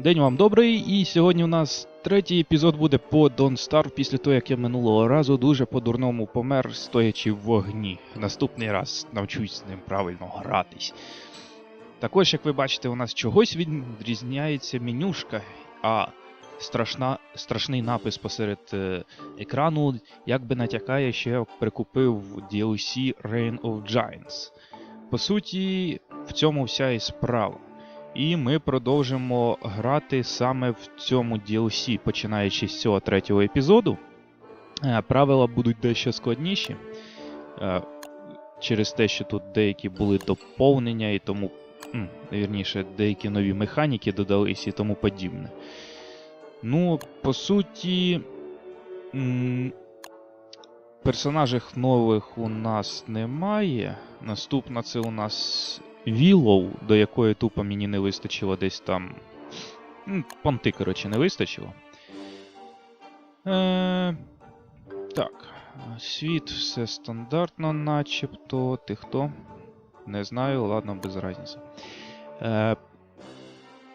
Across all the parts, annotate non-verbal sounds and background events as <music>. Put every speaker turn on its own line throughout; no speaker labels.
День вам добрий, і сьогодні у нас третій епізод буде по Don't Starve після того, як я минулого разу дуже по-дурному помер, стоячи в вогні. Наступний раз навчусь з ним правильно гратись. Також, як ви бачите, у нас чогось відрізняється менюшка, а страшна, страшний напис посеред е, екрану якби натякає, що я прикупив DLC Reign of Giants. По суті, в цьому вся і справа. І ми продовжимо грати саме в цьому DLC, починаючи з цього третього епізоду. Е, Правила будуть дещо складніші. е, Через те, що тут деякі були доповнення і тому. Вірніше, деякі нові механіки додались і тому подібне. Ну, по суті. Персонажів нових у нас немає. Наступна це у нас Вілоу, до якої тупо мені не вистачило десь там. Понти, коротше, не вистачило. Е, так. Світ все стандартно, начебто. Ти хто? Не знаю, ладно, без разниці. Е,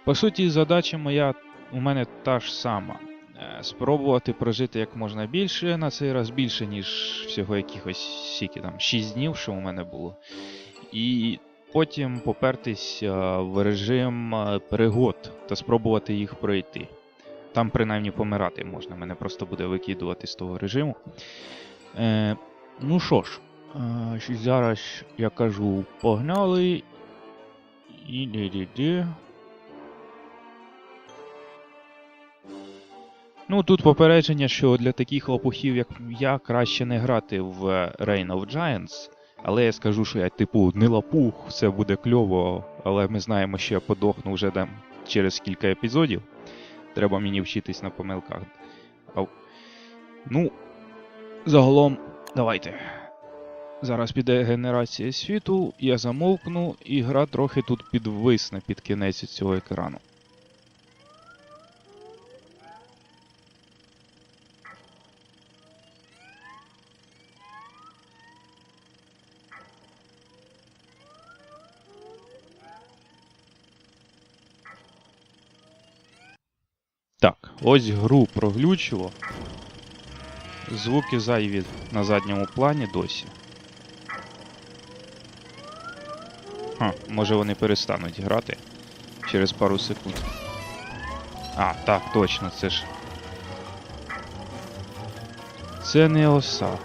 по суті, задача моя у мене та ж сама. Е, Спробувати прожити як можна більше, на цей раз більше, ніж всього якихось скільки там 6 днів, що у мене було. І потім попертись е, в режим е, пригод та спробувати їх пройти. Там принаймні помирати можна, мене просто буде викидувати з того режиму. Е, ну що ж, е, зараз я кажу, погнали. І де-де-де. Ну, тут попередження, що для таких лопухів, як я, краще не грати в Reign of Giants. Але я скажу, що я, типу, не лапух, все буде кльово, але ми знаємо, що я подохну вже там через кілька епізодів. Треба мені вчитись на помилках. Ну, загалом, давайте. Зараз піде генерація світу, я замовкну, і гра трохи тут підвисне під кінець цього екрану. Так, ось гру проглючило. Звуки зайві на задньому плані досі. Ха, може вони перестануть грати через пару секунд. А, так, точно, це ж. Це не оса.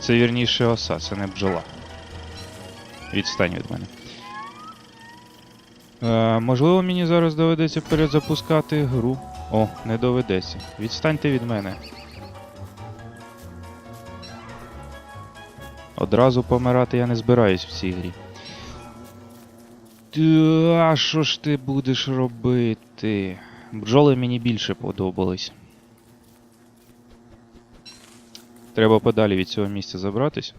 Це вірніше оса, це не бджола. Відстань від мене. Е, можливо, мені зараз доведеться перезапускати гру. О, не доведеться. Відстаньте від мене. Одразу помирати я не збираюсь в цій грі. А що ж ти будеш робити? Бджоли мені більше подобались. Треба подалі від цього місця забратись.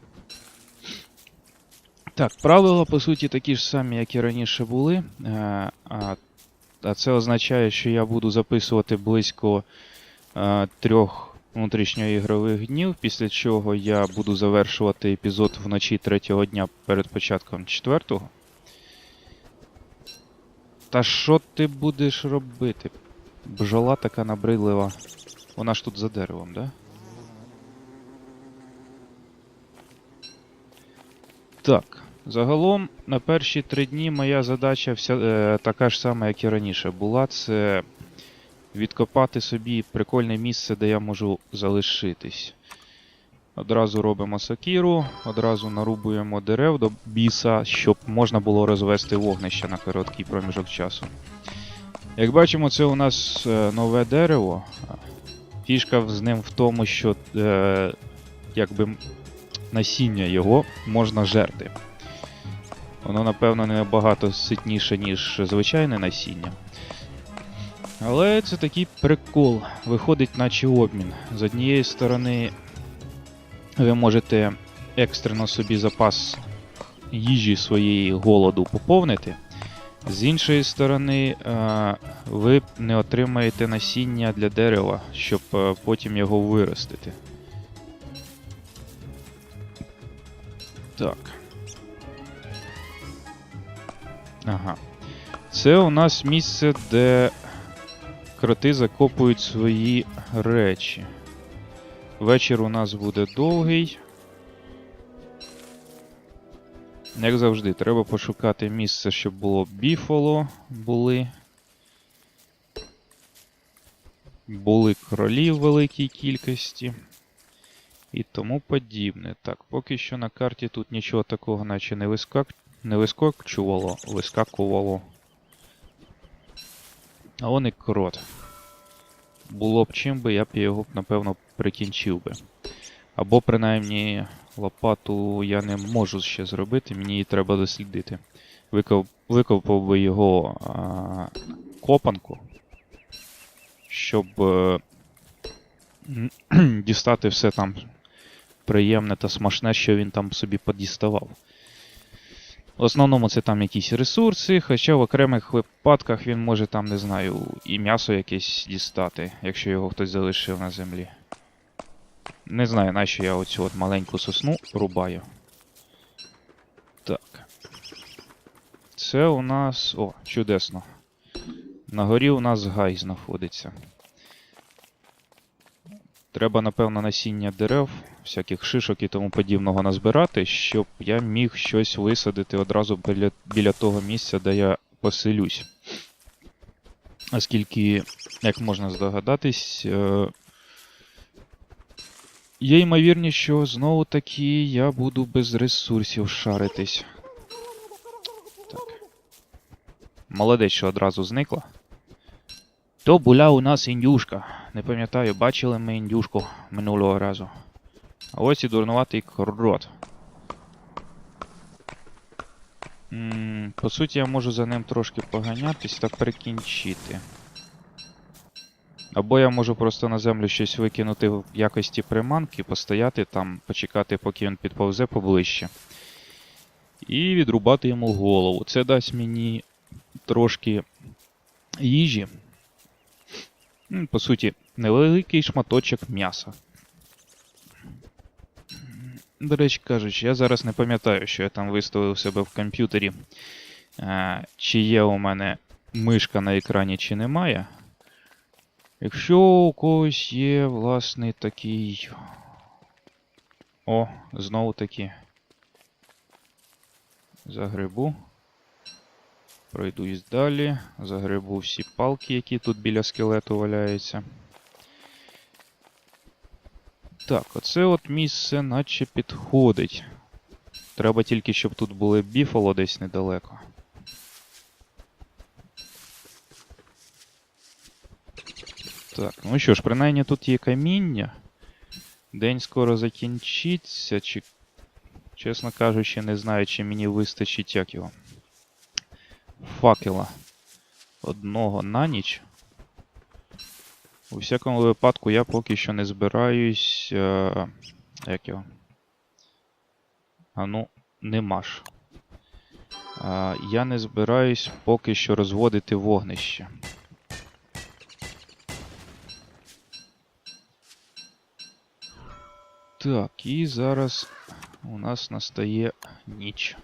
Так, правила по суті такі ж самі, як і раніше були. Е, а, а це означає, що я буду записувати близько е, трьох внутрішньоігрових днів, після чого я буду завершувати епізод вночі третього дня перед початком четвертого. Та що ти будеш робити? Бджола така набридлива. Вона ж тут за деревом, да? Так, загалом на перші три дні моя задача вся е, така ж сама, як і раніше була. Це відкопати собі прикольне місце, де я можу залишитись. Одразу робимо сокіру, одразу нарубуємо дерев до біса, щоб можна було розвести вогнище на короткий проміжок часу. Як бачимо, це у нас е, нове дерево. Фішка з ним в тому, що е, якби насіння його можна жерти. Воно, напевно, набагато ситніше, ніж звичайне насіння. Але це такий прикол. Виходить, наче обмін. З однієї сторони, ви можете екстрено собі запас їжі своєї голоду поповнити. З іншої сторони, е, ви не отримаєте насіння для дерева, щоб е, потім його виростити. Так. Ага. Це у нас місце, де кроти закопують свої речі. Вечір у нас буде довгий. Як завжди, треба пошукати місце, щоб було біфоло були. Були кролі в великій кількості. І тому подібне. Так, поки що на карті тут нічого такого наче не, вискак... не вискокчувало, вискакувало. А он і крот. Було б чим би, я б його, напевно, прикінчив би. Або принаймні лопату я не можу ще зробити, мені її треба дослідити. Викоп... Викопав би його а... копанку, щоб е... <clears throat> дістати все там приємне та смачне, що він там собі подіставав. В основному це там якісь ресурси, хоча в окремих випадках він може там, не знаю, і м'ясо якесь дістати, якщо його хтось залишив на землі. Не знаю, нащо я оцю от маленьку сосну рубаю. Так. Це у нас. О, чудесно. На горі у нас гай знаходиться. Треба, напевно, насіння дерев, всяких шишок і тому подібного назбирати, щоб я міг щось висадити одразу біля, біля того місця, де я поселюсь. Оскільки, як можна здогадатись, е, є ймовірність, що знову таки я буду без ресурсів шаритись. Так. Молодець, що одразу зникла. То була у нас індюшка. Не пам'ятаю, бачили ми індюшку минулого разу. А ось і дурнуватий крот. М, По суті, я можу за ним трошки поганятись та прикінчити. Або я можу просто на землю щось викинути в якості приманки, постояти там, почекати, поки він підповзе поближче. І відрубати йому голову. Це дасть мені трошки їжі. М, По суті, невеликий шматочок м'яса. До речі кажучи, я зараз не пам'ятаю, що я там виставив себе в комп'ютері. Е, Чи є у мене мишка на екрані, чи немає. Якщо у когось є власний такий. О, знову таки. Загребу. Пройдусь далі. Загребу всі палки, які тут біля скелету валяються. Так, оце от місце наче підходить. Треба тільки, щоб тут були біфало десь недалеко. Так, ну що ж, принаймні тут є каміння. День скоро закінчиться, чи. Чесно кажучи, не знаю, чи мені вистачить як його. Факела. Одного на ніч. У всякому випадку я поки що не збираюсь. Е, як його? А ну, нема ж. Е, я не збираюсь поки що розводити вогнище. Так, і зараз у нас настає ніч.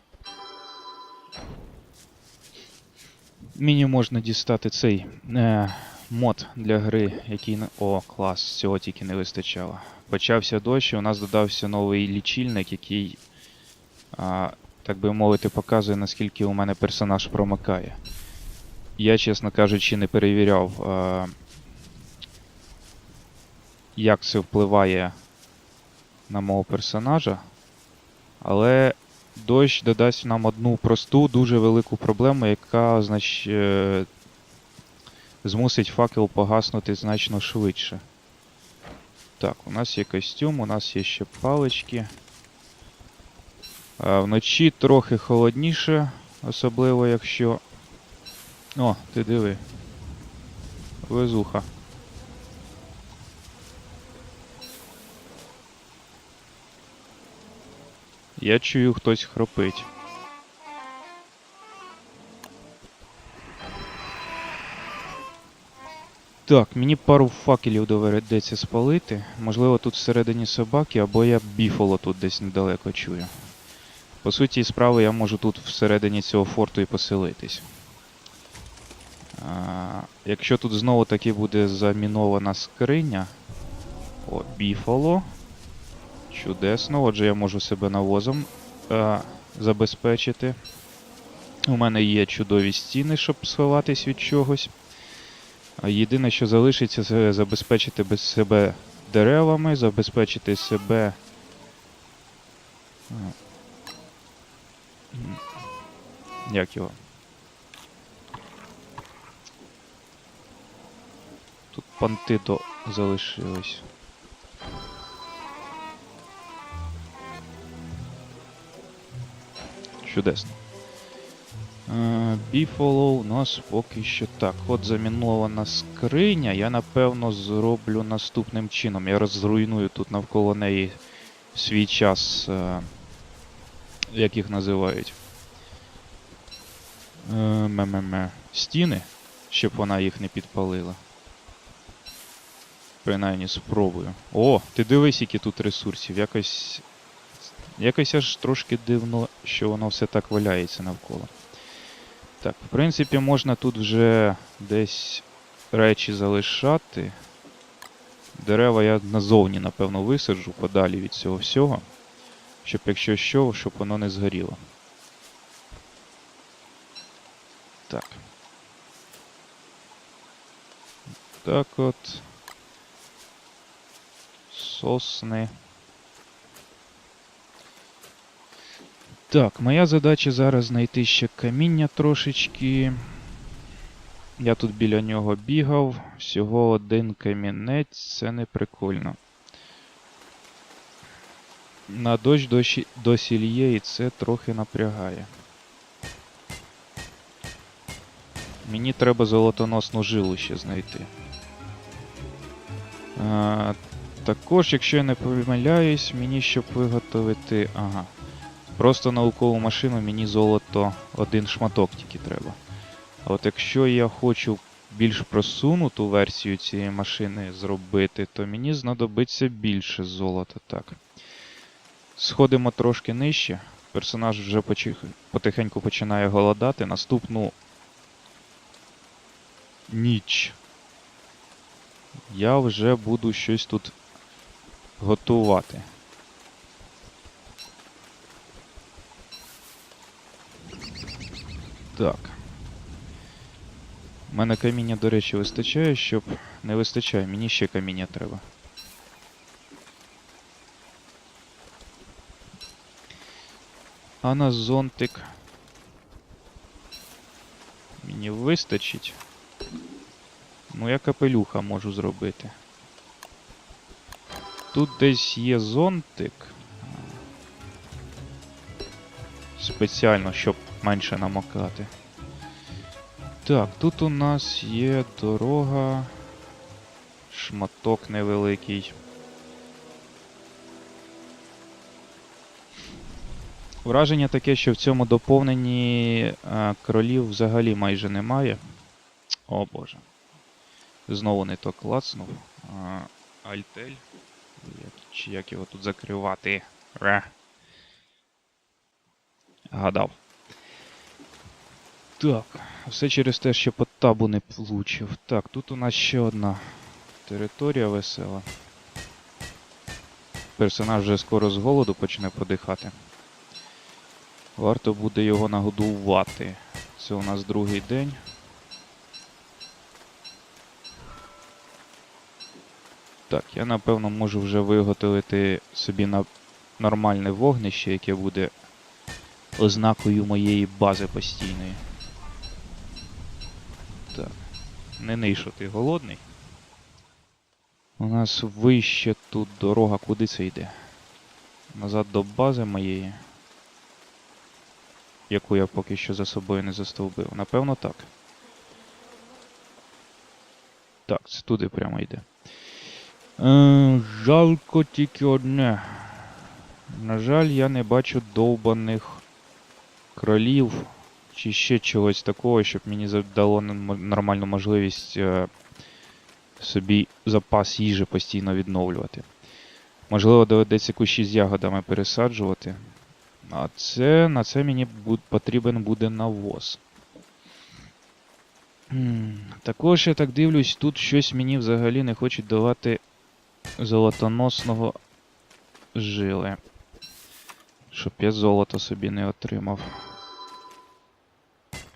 Мені можна дістати цей е, мод для гри, який. О, клас, цього тільки не вистачало. Почався дощ, і у нас додався новий лічильник, який, а, так би мовити, показує, наскільки у мене персонаж промикає. Я, чесно кажучи, не перевіряв, а, як це впливає на мого персонажа. Але дощ додасть нам одну просту, дуже велику проблему, яка знач... змусить факел погаснути значно швидше. Так, у нас є костюм, у нас є ще палички. А, вночі трохи холодніше, особливо якщо. О, ти диви. Везуха. Я чую, хтось хропить. Так, мені пару факелів доведеться спалити. Можливо, тут всередині собаки, або я біфоло тут десь недалеко чую. По суті справи, я можу тут всередині цього форту і поселитись. А, якщо тут знову таки буде замінована скриня. О, біфало. Чудесно. Отже, я можу себе навозом а, забезпечити. У мене є чудові стіни, щоб сховатись від чогось. Єдине, що залишиться, це забезпечити без себе деревами, забезпечити себе. Як його? Тут понти до залишились. Чудесно. Е, Біфоло у нас поки що так. От замінована скриня. Я напевно зроблю наступним чином. Я розруйную тут навколо неї свій час. е, Як їх називають? Е, Ме-ме-ме. Стіни, щоб вона їх не підпалила. Принаймні спробую. О, ти дивись, які тут ресурсів. Якось. Якось аж трошки дивно, що воно все так валяється навколо. Так, в принципі, можна тут вже десь речі залишати. Дерева я назовні, напевно, висаджу подалі від цього всього. Щоб якщо що, щоб воно не згоріло. Так. Так от. Сосни. Так, моя задача зараз знайти ще каміння трошечки. Я тут біля нього бігав. Всього один камінець, це не прикольно. На дощ дощі, досі лє і це трохи напрягає. Мені треба золотоносну жилу ще знайти. А, також, якщо я не помиляюсь, мені щоб виготовити. Ага. Просто наукову машину мені золото один шматок тільки треба. А от якщо я хочу більш просунуту версію цієї машини зробити, то мені знадобиться більше золота. Так. Сходимо трошки нижче. Персонаж вже потихеньку починає голодати. Наступну ніч. Я вже буду щось тут готувати. Так. У мене каміння, до речі, вистачає, щоб. Не вистачає, мені ще каміння треба. А на зонтик. Мені вистачить. Ну, я капелюха можу зробити. Тут десь є зонтик. Спеціально, щоб менше намокати. Так, тут у нас є дорога. Шматок невеликий. Враження таке, що в цьому доповненні е, кролів взагалі майже немає. О боже. Знову не то клацнув. А, Альтель. Як, чи як його тут закривати? Ре. Гадав. Так, все через те, що по табу не влучив. Так, тут у нас ще одна територія весела. Персонаж вже скоро з голоду почне подихати. Варто буде його нагодувати. Це у нас другий день. Так, я напевно можу вже виготовити собі на нормальне вогнище, яке буде ознакою моєї бази постійної. Так. Не що ти голодний. У нас вище тут дорога, куди це йде? Назад до бази моєї. Яку я поки що за собою не застовбив. Напевно так. Так, це туди прямо йде. Е, жалко тільки одне. На жаль, я не бачу довбаних кролів чи ще чогось такого, щоб мені дало нормальну можливість е, собі запас їжі постійно відновлювати. Можливо, доведеться кущі з ягодами пересаджувати. А це на це мені потрібен буде навоз. Також я так дивлюсь, тут щось мені взагалі не хочуть давати золотоносного жили. Щоб я золото собі не отримав.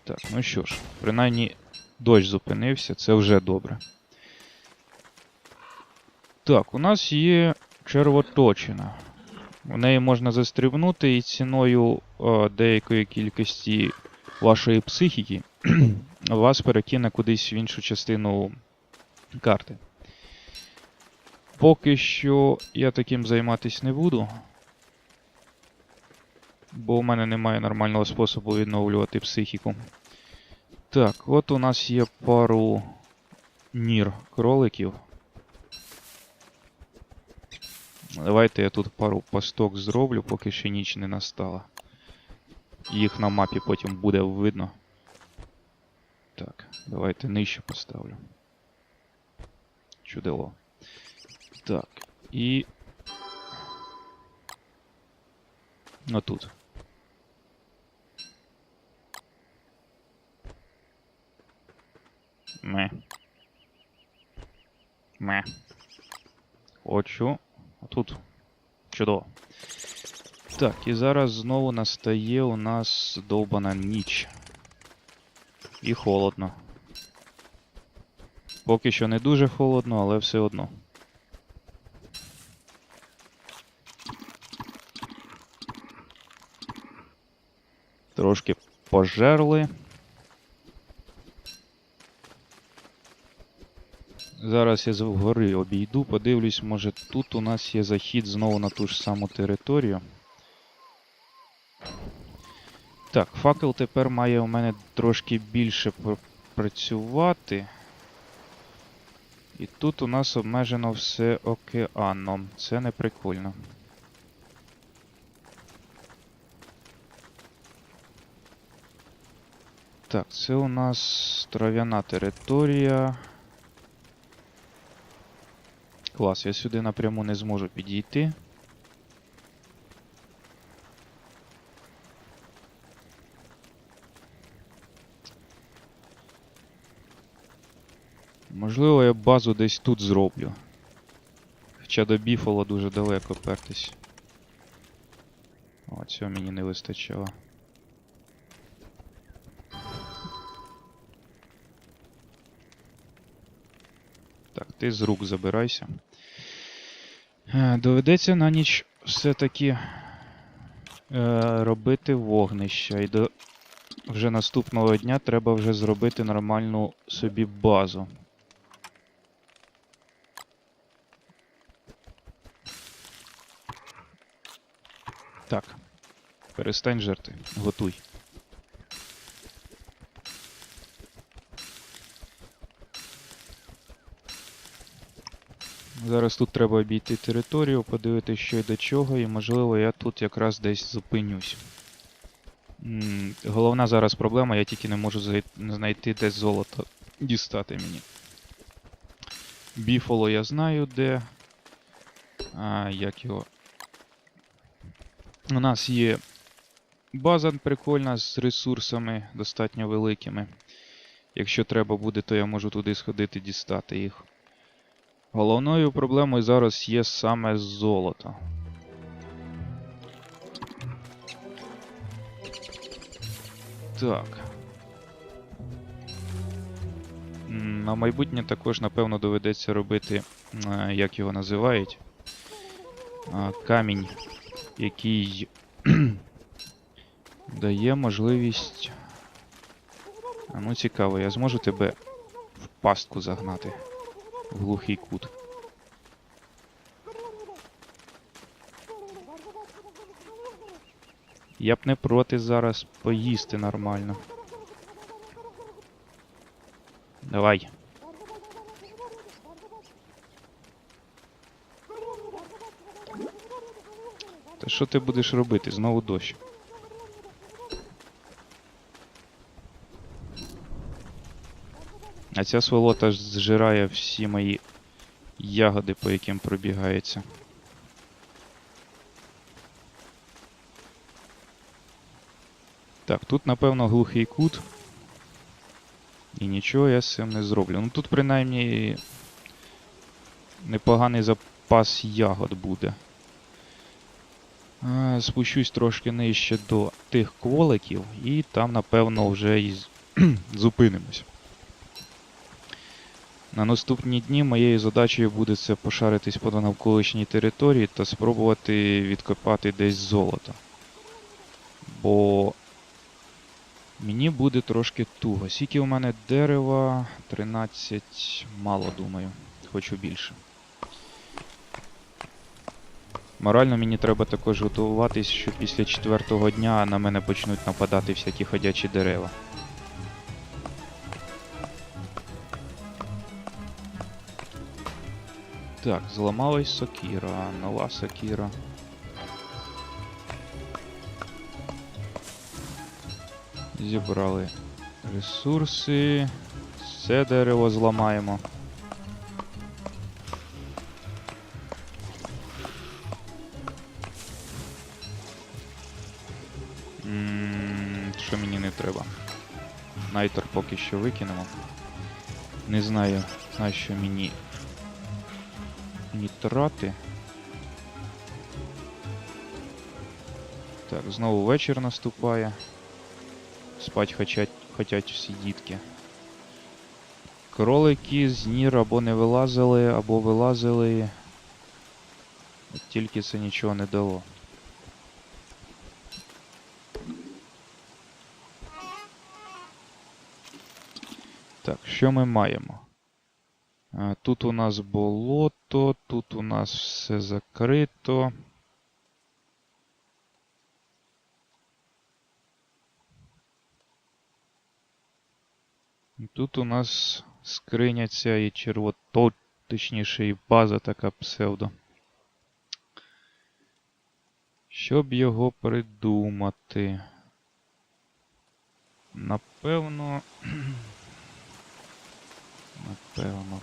Так, ну що ж, принаймні дощ зупинився, це вже добре. Так, у нас є червоточина. В неї можна застрибнути і ціною е, деякої кількості вашої психіки <clears throat> вас перекине кудись в іншу частину карти. Поки що я таким займатися не буду. Бо у мене немає нормального способу відновлювати психіку. Так, от у нас є пару нір кроликів. Давайте я тут пару пасток зроблю, поки ще ніч не настала. Їх на мапі потім буде видно. Так, давайте нижче поставлю. Чудово. Так, і. Отут. Ме. Ме. Хочу. Тут. Чудово. Так, і зараз знову настає у нас довбана ніч. І холодно. Поки що не дуже холодно, але все одно. Трошки пожерли. Зараз я згори обійду, подивлюсь, може тут у нас є захід знову на ту ж саму територію. Так, факел тепер має у мене трошки більше пр- працювати. І тут у нас обмежено все океаном. Це не прикольно. Так, це у нас трав'яна територія. Клас, я сюди напряму не зможу підійти. Можливо, я базу десь тут зроблю. Хоча до біфола дуже далеко пертись. О, цього мені не вистачало. Ти з рук забирайся. Е, Доведеться на ніч все-таки е, робити вогнища. І до вже наступного дня треба вже зробити нормальну собі базу. Так. Перестань жерти. Готуй. Зараз тут треба обійти територію, подивитися, що й до чого, і можливо я тут якраз десь зупинюсь. М, Головна зараз проблема, я тільки не можу знайти десь золото дістати мені. Біфоло я знаю де. А, як його. У нас є база прикольна з ресурсами достатньо великими. Якщо треба буде, то я можу туди сходити дістати їх. Головною проблемою зараз є саме золото. Так. На майбутнє також, напевно, доведеться робити, е, як його називають. Камінь, який <clears throat> дає можливість. Ну цікаво, я зможу тебе в пастку загнати. В глухий кут. Я б не проти зараз поїсти нормально. Давай. Та що ти будеш робити? Знову дощ. А ця сволота зжирає всі мої ягоди, по яким пробігається. Так, тут, напевно, глухий кут. І нічого я з цим не зроблю. Ну тут принаймні непоганий запас ягод буде. Спущусь трошки нижче до тих кволиків, і там, напевно, вже і <clears throat> зупинимось. На наступні дні моєю задачею буде це пошаритись по навколишній території та спробувати відкопати десь золото. Бо мені буде трошки туго. Скільки у мене дерева? 13 мало, думаю. Хочу більше. Морально мені треба також готуватись, що після четвертого дня на мене почнуть нападати всякі ходячі дерева. Так, зламалась сокіра, нова сокіра. Зібрали ресурси. Це дерево зламаємо. Що мені не треба? Найтер поки що викинемо. Не знаю, на що мені нітрати. Так, знову вечір наступає. Спать хочуть, хотять всі дітки. Кролики з нір або не вилазили, або вилазили. От Тільки це нічого не дало. Так, що ми маємо? Тут у нас болото, тут у нас все закрито. Тут у нас скриня ця і червото, точніше, і база така псевдо. Щоб його придумати. Напевно. <clears throat> Напевно.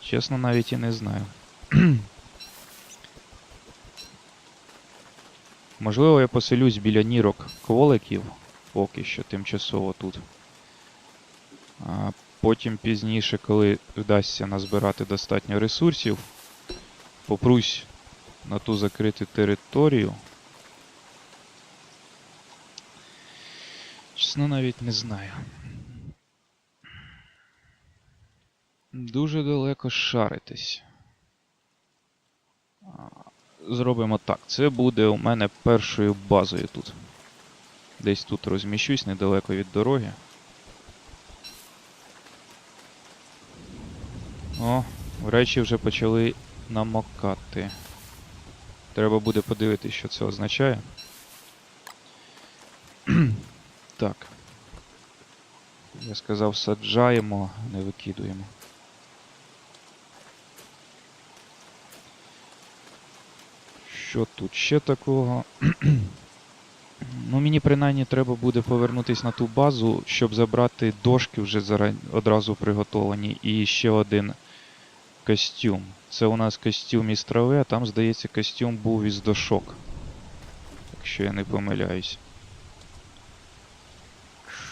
Чесно, навіть і не знаю. <clears throat> Можливо, я поселюсь біля нірок кволиків, поки що тимчасово тут. А потім пізніше, коли вдасться назбирати достатньо ресурсів, попрусь на ту закриту територію. Чесно, навіть не знаю. Дуже далеко шаритись. Зробимо так. Це буде у мене першою базою тут. Десь тут розміщусь недалеко від дороги. О, речі вже почали намокати. Треба буде подивитися, що це означає. <clears throat> так. Я сказав, саджаємо, не викидуємо. Що тут ще такого? <clears throat> ну, мені принаймні треба буде повернутися на ту базу, щоб забрати дошки вже одразу приготовані, і ще один костюм. Це у нас костюм із трави, а там, здається, костюм був із дошок. Якщо я не помиляюсь.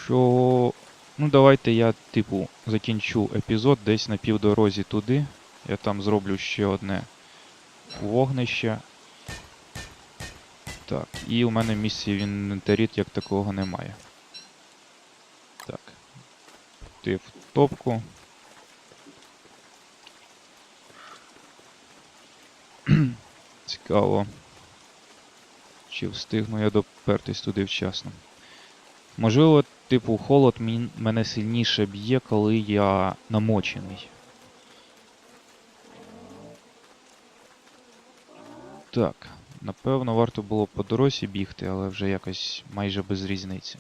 Що. Ну, давайте я, типу, закінчу епізод десь на півдорозі туди. Я там зроблю ще одне вогнище. Так, і у мене місця в інвентарі як такого немає. Так. Ти в топку. <clears throat> Цікаво. Чи встигну я допертись туди вчасно. Можливо, типу, холод мене сильніше б'є, коли я намочений. Так, напевно, варто було по дорозі бігти, але вже якось майже без різниці.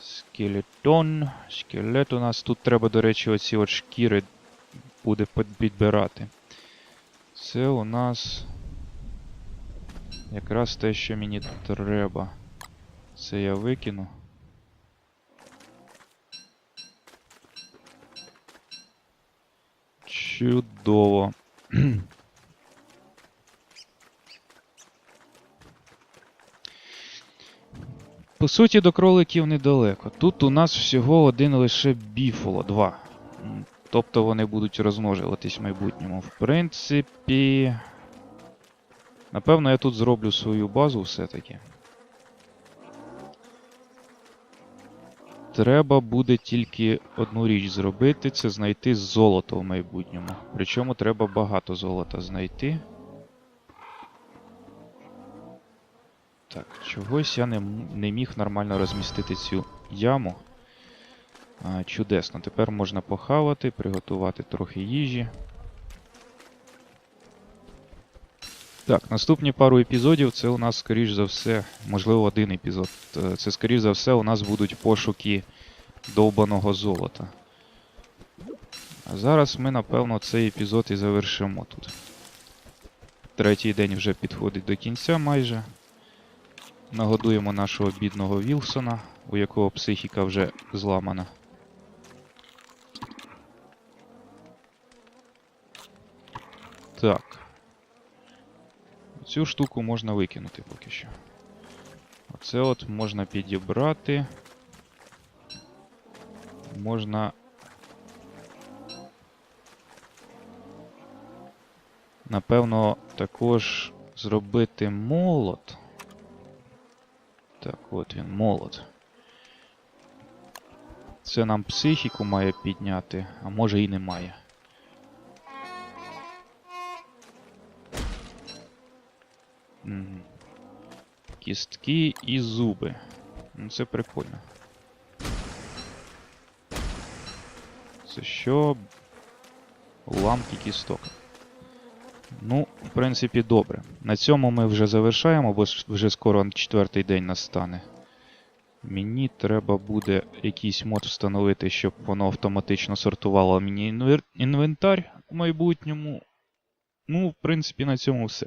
Скелетон. Скелет у нас тут треба, до речі, оці от шкіри буде підбирати. Це у нас якраз те, що мені треба. Це я викину. Чудово. <clears throat> По суті, до кроликів недалеко. Тут у нас всього один лише біфоло, два. Тобто вони будуть розмножуватись в майбутньому. В принципі. Напевно, я тут зроблю свою базу все-таки. Треба буде тільки одну річ зробити, це знайти золото в майбутньому. Причому треба багато золота знайти. Так, чогось я не, не міг нормально розмістити цю яму. А, чудесно, тепер можна похавати, приготувати трохи їжі. Так, наступні пару епізодів це у нас, скоріш за все, можливо, один епізод. Е, Це, скоріш за все, у нас будуть пошуки довбаного золота. А зараз ми, напевно, цей епізод і завершимо тут. Третій день вже підходить до кінця майже. Нагодуємо нашого бідного Вілсона, у якого психіка вже зламана. Так. Цю штуку можна викинути поки що. Оце от можна підібрати. Можна. Напевно, також зробити молот. Так, от він, молот. Це нам психіку має підняти, а може і не має. Мгм. Кістки і зуби. Ну, це прикольно. Це що? Уламки кісток. Ну, в принципі, добре. На цьому ми вже завершаємо, бо вже скоро четвертий день настане. Мені треба буде якийсь мод встановити, щоб воно автоматично сортувало мені інвентар у майбутньому. Ну, в принципі, на цьому все.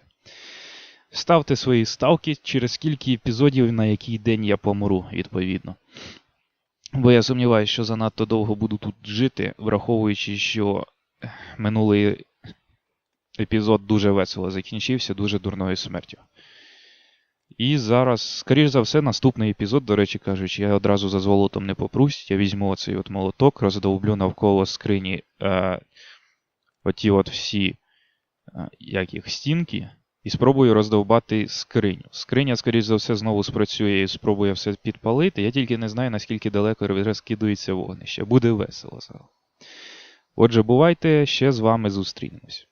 Ставте свої ставки, через скільки епізодів на який день я помру, відповідно. Бо я сумніваюся, що занадто довго буду тут жити, враховуючи, що минулий епізод дуже весело закінчився, дуже дурною смертю. І зараз, скоріш за все, наступний епізод, до речі кажучи, я одразу за золотом не попрусь. Я візьму оцей от молоток, роздовблю навколо скрині е, оті от всі е, як їх, стінки, і спробую роздовбати скриню. Скриня, скоріш за все, знову спрацює і спробує все підпалити. Я тільки не знаю, наскільки далеко розкидується вогнище. Буде весело. Отже, бувайте, ще з вами зустрінемось.